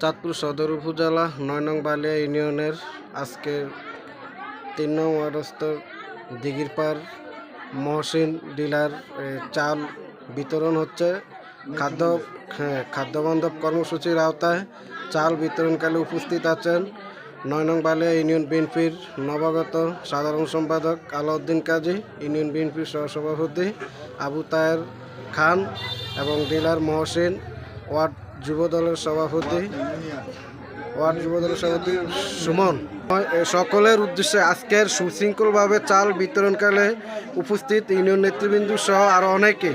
চাঁদপুর সদর উপজেলা নয় নং বালিয়া ইউনিয়নের আজকের তিন নং ওয়ার্ডস্থ দিঘিরপাড় মহসিন ডিলার চাল বিতরণ হচ্ছে। খাদ্য খাদ্যবান্ধব কর্মসূচির আওতায় চাল বিতরণকালে উপস্থিত আছেন নয় নং বালিয়া ইউনিয়ন বিএনপির নবাগত সাধারণ সম্পাদক আলাউদ্দিন কাজী, ইউনিয়ন বিএনপির সহসভাপতি আবু তায়ের খান এবং ডিলার মহসিন ওয়ার্ড যুব দলের সভাপতি, ওয়ার্ড যুব দলের সভাপতি সুমন। সকলের উদ্দেশ্যে আজকের সুশৃঙ্খলভাবে চাল বিতরণকালে উপস্থিত ইউনিয়ন নেতৃবৃন্দ সহ আরও অনেকে।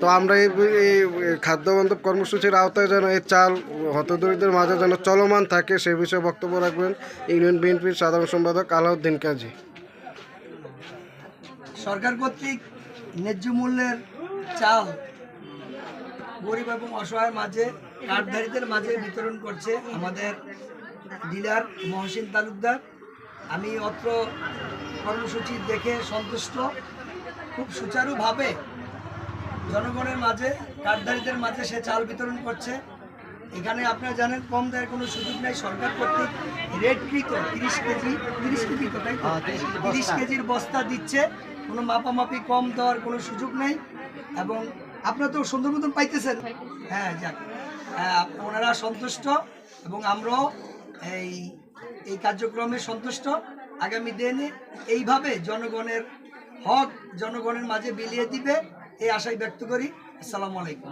তো আমরা এই এই খাদ্যবান্ধব কর্মসূচির আওতায় যেন এই চাল হতদরিদ্রের মাঝে যেন চলমান থাকে সে বিষয়ে বক্তব্য রাখবেন ইউনিয়ন বিএনপির সাধারণ সম্পাদক আলাউদ্দিন কাজী। সরকার কর্তৃক ন্যায্য মূল্যের চাল গরিব এবং অসহায় মাঝে কার্ডধারীদের মাঝে বিতরণ করছে আমাদের ডিলার মহসিন তালুকদার। আমি অত্র কর্মসূচি দেখে সন্তুষ্ট। খুব সুচারুভাবে জনগণের মাঝে কার্ডধারীদের মাঝে সে চাল বিতরণ করছে। এখানে আপনারা জানেন কম দেওয়ার কোনো সুযোগ নেই। সরকার কর্তৃক রেটকৃত তিরিশ কেজি তিরিশ কেজি তো তাই তিরিশ কেজির বস্তা দিচ্ছে। কোনো মাপামাপি কম দেওয়ার কোনো সুযোগ নেই এবং আপনারা তো সুন্দর মতন পাইতেছেন হ্যাঁ যাক হ্যাঁ, ওনারা সন্তুষ্ট এবং আমরাও এই এই কার্যক্রমে সন্তুষ্ট আগামী দিনে এইভাবে জনগণের হক জনগণের মাঝে বিলিয়ে দিবে এই আশাই ব্যক্ত করি আসসালামু আলাইকুম